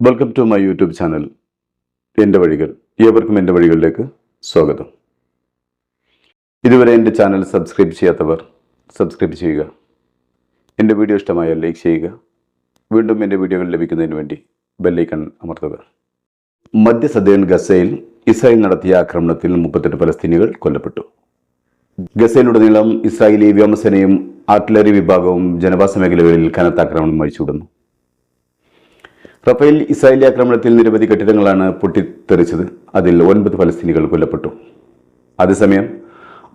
Welcome to my YouTube channel എന്റെ വഴികൾ ഏവർക്കും എന്റെ വഴികളിലേക്ക് സ്വാഗതം. ഇതുവരെ എന്റെ ചാനൽ സബ്സ്ക്രൈബ് ചെയ്യാത്തവർ സബ്സ്ക്രൈബ് ചെയ്യുക. എന്റെ വീഡിയോ ഇഷ്ടമായാൽ ലൈക്ക് ചെയ്യുക. വീണ്ടും എന്റെ വീഡിയോകൾ ലഭിക്കുന്നതിന് വേണ്ടി ബെല്ലൈക്കൺ അമർത്തുക. മധ്യസദേൻ ഗസയിൽ ഇസ്രായേൽ നടത്തിയ ആക്രമണത്തിൽ മുപ്പത്തെട്ട് പലസ്തീനികൾ കൊല്ലപ്പെട്ടു. ഗസയിലുടനീളം ഇസ്രായേലി വ്യോമസേനയും ആർട്ടിലറി വിഭാഗവും ജനവാസ മേഖലകളിൽ കനത്ത ആക്രമണം അഴിച്ചുവിടുന്നു റഫേൽ ഇസ്രായേലി ആക്രമണത്തിൽ നിരവധി കെട്ടിടങ്ങളാണ് പൊട്ടിത്തെറിച്ചത്. അതിൽ ഒൻപത് ഫലസ്തീനികൾ കൊല്ലപ്പെട്ടു. അതേസമയം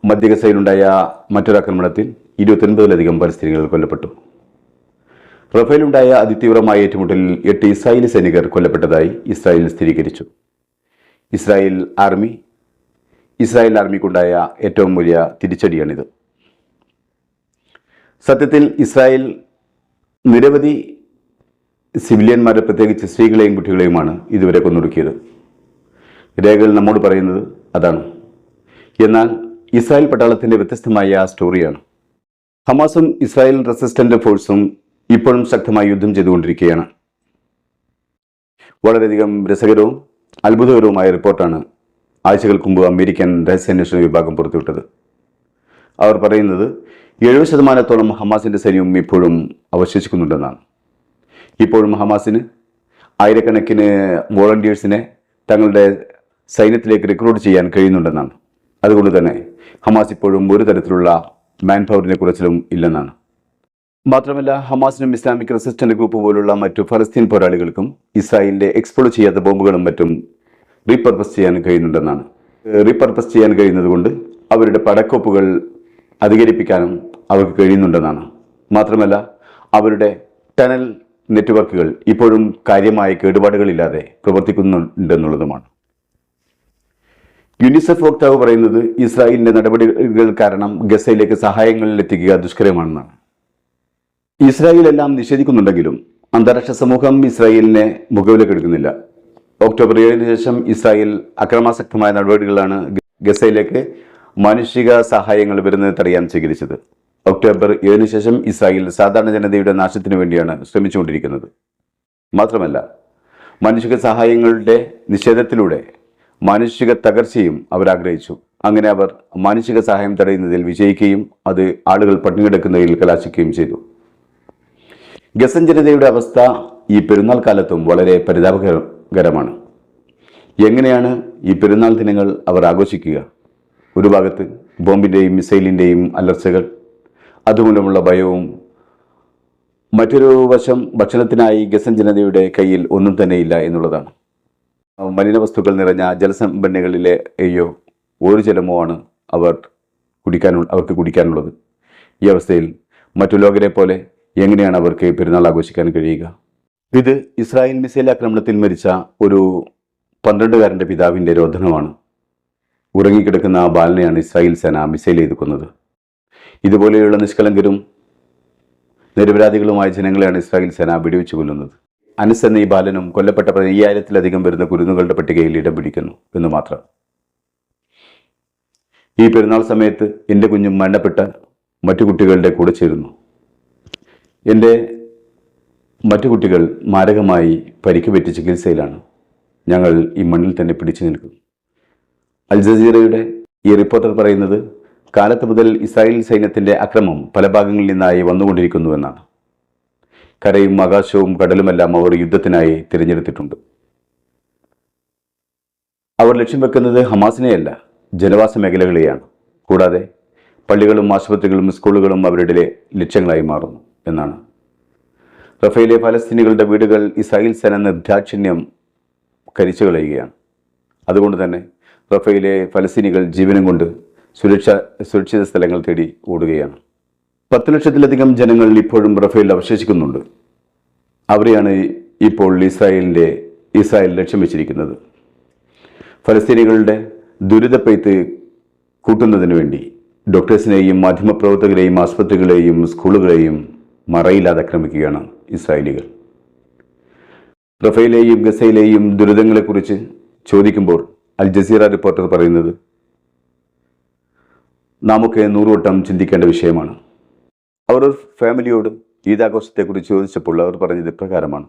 മധ്യഗസയിലുണ്ടായ മറ്റൊരാക്രമണത്തിൽ ഇരുപത്തൊൻപതിലധികം ഫലസ്തീനികൾ കൊല്ലപ്പെട്ടു. റഫേലുണ്ടായ അതിതീവ്രമായ ഏറ്റുമുട്ടലിൽ എട്ട് ഇസ്രായേലി സൈനികർ കൊല്ലപ്പെട്ടതായി ഇസ്രായേൽ സ്ഥിരീകരിച്ചു. ഇസ്രായേൽ ആർമി ഇസ്രായേൽ ആർമിക്കുണ്ടായ ഏറ്റവും വലിയ തിരിച്ചടിയാണിത്. സത്യത്തിൽ ഇസ്രായേൽ നിരവധി സിവിലിയന്മാരെ പ്രത്യേകിച്ച് സ്ത്രീകളെയും കുട്ടികളെയുമാണ് ഇതുവരെ കൊന്നൊടുക്കിയത്. രേഖകൾ നമ്മോട് പറയുന്നത് അതാണ്. എന്നാൽ ഇസ്രായേൽ പട്ടാളത്തിന്റെ വ്യത്യസ്തമായ ആ സ്റ്റോറിയാണ് ഹമാസും ഇസ്രായേൽ റെസിസ്റ്റന്റ് ഫോഴ്സും ഇപ്പോഴും ശക്തമായി യുദ്ധം ചെയ്തുകൊണ്ടിരിക്കുകയാണ്. വളരെയധികം രസകരവും അത്ഭുതകരവുമായ റിപ്പോർട്ടാണ് ആഴ്ചകൾക്ക് മുമ്പ് അമേരിക്കൻ രഹസ്യാന്വേഷണ വിഭാഗം പുറത്തുവിട്ടത്. അവർ പറയുന്നത് എഴുപത് ശതമാനത്തോളം ഹമാസിന്റെ സൈന്യവും ഇപ്പോഴും അവശേഷിക്കുന്നുണ്ടെന്നാണ്. ഇപ്പോഴും ഹമാസിന് ആയിരക്കണക്കിന് വോളണ്ടിയേഴ്സിനെ തങ്ങളുടെ സൈന്യത്തിലേക്ക് റിക്രൂട്ട് ചെയ്യാൻ കഴിയുന്നുണ്ടെന്നാണ്. അതുകൊണ്ട് തന്നെ ഹമാസ് ഇപ്പോഴും ഒരു തരത്തിലുള്ള മാൻ പവറിനെ കുറച്ചിലും ഇല്ലെന്നാണ്. മാത്രമല്ല ഹമാസിനും ഇസ്ലാമിക് റെസിസ്റ്റന്റ് ഗ്രൂപ്പ് പോലുള്ള മറ്റു ഫലസ്തീൻ പോരാളികൾക്കും ഇസ്രായേലിന്റെ എക്സ്പ്ലോർ ചെയ്യാത്ത ബോംബുകളും മറ്റും റീപർപ്പസ് ചെയ്യാൻ കഴിയുന്നുണ്ടെന്നാണ്. റീപർപ്പസ് ചെയ്യാൻ കഴിയുന്നതുകൊണ്ട് അവരുടെ പടക്കോപ്പുകൾ അധികരിപ്പിക്കാനും അവർക്ക് കഴിയുന്നുണ്ടെന്നാണ്. മാത്രമല്ല അവരുടെ ടണൽ നെറ്റ്വർക്കുകൾ ഇപ്പോഴും കാര്യമായ കേടുപാടുകളില്ലാതെ പ്രവർത്തിക്കുന്നുണ്ടെന്നുള്ളതുമാണ്. യുനിസെഫ് വക്താവ് പറയുന്നത് ഇസ്രായേലിന്റെ നടപടികൾ കാരണം ഗസയിലേക്ക് സഹായങ്ങൾ എത്തിക്കുക ദുഷ്കരമാണെന്നാണ്. ഇസ്രായേൽ എല്ലാം നിഷേധിക്കുന്നുണ്ടെങ്കിലും അന്താരാഷ്ട്ര സമൂഹം ഇസ്രായേലിനെ മുഖവിലക്കെടുക്കുന്നില്ല. ഒക്ടോബർ ഏഴിന് ശേഷം ഇസ്രായേൽ അക്രമാസക്തമായ നടപടികളാണ് ഗസയിലേക്ക് മാനുഷിക സഹായങ്ങൾ വരുന്നത് തടയാൻ സ്വീകരിച്ചത്. ഒക്ടോബർ ഏഴിന് ശേഷം ഇസ്രായേൽ സാധാരണ ജനതയുടെ നാശത്തിനു വേണ്ടിയാണ് ശ്രമിച്ചുകൊണ്ടിരിക്കുന്നത്. മാത്രമല്ല മാനുഷിക സഹായങ്ങളുടെ നിഷേധത്തിലൂടെ മാനുഷിക തകർച്ചയും അവർ ആഗ്രഹിച്ചു. അങ്ങനെ അവർ മാനുഷിക സഹായം തടയുന്നതിൽ വിജയിക്കുകയും അത് ആളുകൾ പട്ടിണികിടക്കുന്നതിൽ കലാശിക്കുകയും ചെയ്തു. ഗസൻ ജനതയുടെ അവസ്ഥ ഈ പെരുന്നാൾ കാലത്തും വളരെ പരിതാപകരമാണ്. എങ്ങനെയാണ് ഈ പെരുന്നാൾ ദിനങ്ങൾ അവർ ആഘോഷിക്കുക? ഒരു ഭാഗത്ത് ബോംബിന്റെയും മിസൈലിന്റെയും അലർച്ചകൾ അതുമൂലമുള്ള ഭയവും മറ്റൊരു വശം ഭക്ഷണത്തിനായി ഗസൻ ജനതയുടെ കയ്യിൽ ഒന്നും തന്നെയില്ല എന്നുള്ളതാണ്. മലിന വസ്തുക്കൾ നിറഞ്ഞ ജലസംഭരണികളിലെ അയ്യോ ഒരു ജലമോ ആണ് അവർ കുടിക്കാനുള്ള അവർക്ക് കുടിക്കാനുള്ളത്. ഈ അവസ്ഥയിൽ മറ്റു ലോകരെ പോലെ എങ്ങനെയാണ് അവർക്ക് പെരുന്നാൾ ആഘോഷിക്കാൻ കഴിയുക? ഇത് ഇസ്രായേൽ മിസൈൽ ആക്രമണത്തിൽ മരിച്ച ഒരു പന്ത്രണ്ടുകാരന്റെ പിതാവിന്റെ രോധനമാണ് ഉറങ്ങിക്കിടക്കുന്ന ആ ബാലനെയാണ് ഇസ്രായേൽ സേന മിസൈൽ ചെയ്ത് കൊന്നത് ഇതുപോലെയുള്ള നിഷ്കളങ്കരും നിരപരാധികളുമായ ജനങ്ങളെയാണ് ഇസ്രായേൽ സേന വെടിവെച്ച് കൊല്ലുന്നത്. അനസ് എന്ന ഈ ബാലനും കൊല്ലപ്പെട്ട അയ്യായിരത്തിലധികം വരുന്ന കുരുന്നുകളുടെ പട്ടികയിൽ ഇടം പിടിക്കുന്നു എന്ന് മാത്രം. ഈ പെരുന്നാൾ സമയത്ത് എന്റെ കുഞ്ഞും മരണപ്പെട്ട മറ്റു കുട്ടികളുടെ കൂടെ ചേരുന്നു. എന്റെ മറ്റു കുട്ടികൾ മാരകമായി പരിക്ക് പറ്റി ചികിത്സയിലാണ് ഞങ്ങൾ ഈ മണ്ണിൽ തന്നെ പിടിച്ചു നിൽക്കും അൽ ജസീറയുടെ ഈ റിപ്പോർട്ടർ പറയുന്നത് കാലത്ത് മുതൽ ഇസ്രായേൽ സൈന്യത്തിന്റെ അക്രമം പല ഭാഗങ്ങളിൽ നിന്നായി വന്നുകൊണ്ടിരിക്കുന്നുവെന്നാണ്. കരയും ആകാശവും കടലുമെല്ലാം അവർ യുദ്ധത്തിനായി തിരഞ്ഞെടുത്തിട്ടുണ്ട്. അവർ ലക്ഷ്യം വെക്കുന്നത് ഹമാസിനെയല്ല ജനവാസ മേഖലകളെയാണ്. കൂടാതെ പള്ളികളും ആശുപത്രികളും സ്കൂളുകളും അവരുടെ ലക്ഷ്യങ്ങളായി മാറുന്നു എന്നാണ്. റഫേലെ ഫലസ്തീനികളുടെ വീടുകൾ ഇസ്രായേൽ സേന നിർദാക്ഷിണ്യം കരിച്ചു കളയുകയാണ് അതുകൊണ്ട് തന്നെ റഫേലെ ഫലസ്തീനികൾ ജീവനം കൊണ്ട് സുരക്ഷ സുരക്ഷിത സ്ഥലങ്ങൾ തേടി ഓടുകയാണ്. പത്ത് ലക്ഷത്തിലധികം ജനങ്ങൾ ഇപ്പോഴും റഫേൽ അവശേഷിക്കുന്നുണ്ട്. അവരെയാണ് ഇപ്പോൾ ഇസ്രായേലിന്റെ ഇസ്രായേൽ ലക്ഷ്യം വെച്ചിരിക്കുന്നത്. ഫലസ്തീനികളുടെ ദുരിതപ്പെയ്ത്ത് കൂട്ടുന്നതിന് വേണ്ടി ഡോക്ടേഴ്സിനെയും മാധ്യമപ്രവർത്തകരെയും ആസ്പത്രികളെയും സ്കൂളുകളെയും മറയില്ലാതെ ആക്രമിക്കുകയാണ് ഇസ്രായേലികൾ. റഫേലെയും ഗസയിലെയും ദുരിതങ്ങളെക്കുറിച്ച് ചോദിക്കുമ്പോൾ അൽ ജസീറ റിപ്പോർട്ടർ പറയുന്നത് നാമൊക്കെ നൂറുവട്ടം ചിന്തിക്കേണ്ട വിഷയമാണ്. അവർ ഫാമിലിയോടും ഈദാഘോഷത്തെക്കുറിച്ച് ചോദിച്ചപ്പോൾ അവർ പറഞ്ഞത് ഇപ്രകാരമാണ്.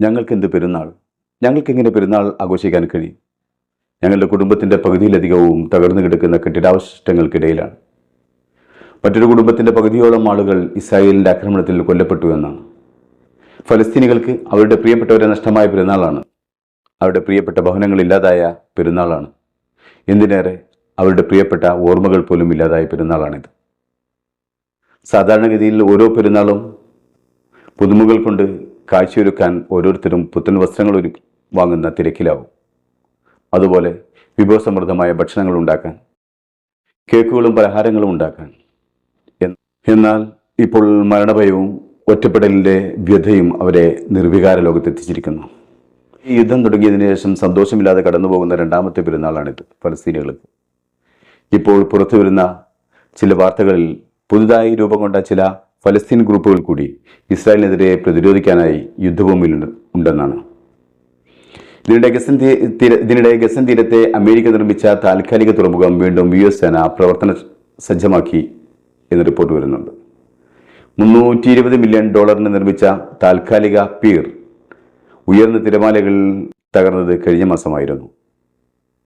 ഞങ്ങൾക്കെന്ത് പെരുന്നാൾ? ഞങ്ങൾക്കെങ്ങനെ പെരുന്നാൾ ആഘോഷിക്കാൻ കഴിയും? ഞങ്ങളുടെ കുടുംബത്തിന്റെ പകുതിയിലധികവും തകർന്നു കിടക്കുന്ന കെട്ടിടാവശിഷ്ടങ്ങൾക്കിടയിലാണ്. മറ്റൊരു കുടുംബത്തിന്റെ പകുതിയോളം ആളുകൾ ഇസ്രായേലിന്റെ ആക്രമണത്തിൽ കൊല്ലപ്പെട്ടു എന്നാണ്. ഫലസ്തീനികൾക്ക് അവരുടെ പ്രിയപ്പെട്ടവരെ നഷ്ടമായ പെരുന്നാളാണ്. അവരുടെ പ്രിയപ്പെട്ട ഭവനങ്ങൾ ഇല്ലാതായ പെരുന്നാളാണ്. എന്തിനേറെ? അവരുടെ പ്രിയപ്പെട്ട ഓർമ്മകൾ പോലും ഇല്ലാതായ പെരുന്നാളാണിത്. സാധാരണഗതിയിൽ ഓരോ പെരുന്നാളും പുതുമകൾ കൊണ്ട് കാഴ്ചയൊരുക്കാൻ ഓരോരുത്തരും പുത്തൻ വസ്ത്രങ്ങൾ ഒരു വാങ്ങുന്ന തിരക്കിലാവും. അതുപോലെ വിഭവസമൃദ്ധമായ ഭക്ഷണങ്ങൾ ഉണ്ടാക്കാൻ കേക്കുകളും പലഹാരങ്ങളും ഉണ്ടാക്കാൻ. എന്നാൽ ഇപ്പോൾ മരണഭയവും ഒറ്റപ്പെടലിന്റെ വ്യഥയും അവരെ നിർവികാര ലോകത്തെത്തിച്ചിരിക്കുന്നു. ഈ യുദ്ധം തുടങ്ങിയതിനു ശേഷം സന്തോഷമില്ലാതെ കടന്നുപോകുന്ന രണ്ടാമത്തെ പെരുന്നാളാണിത് ഫലസ്തീനികൾക്ക്. ഇപ്പോൾ പുറത്തു വരുന്ന ചില വാർത്തകളിൽ പുതുതായി രൂപം കൊണ്ട ചില ഫലസ്തീൻ ഗ്രൂപ്പുകൾ കൂടി ഇസ്രായേലിനെതിരെ പ്രതിരോധിക്കാനായി യുദ്ധഭൂമിയിൽ ഉണ്ടെന്നാണ്. ഇതിനിടെ ഗസൻ തീര ഇതിനിടെ ഗസൻ തീരത്തെ അമേരിക്ക നിർമ്മിച്ച താൽക്കാലിക തുറമുഖം വീണ്ടും യു എസ് സേന പ്രവർത്തന സജ്ജമാക്കി എന്ന് റിപ്പോർട്ട് വരുന്നുണ്ട്. മുന്നൂറ്റി ഇരുപത് മില്യൺ ഡോളറിന് നിർമ്മിച്ച താൽക്കാലിക പീർ ഉയർന്ന തിരമാലകളിൽ തകർന്നത് കഴിഞ്ഞ മാസമായിരുന്നു.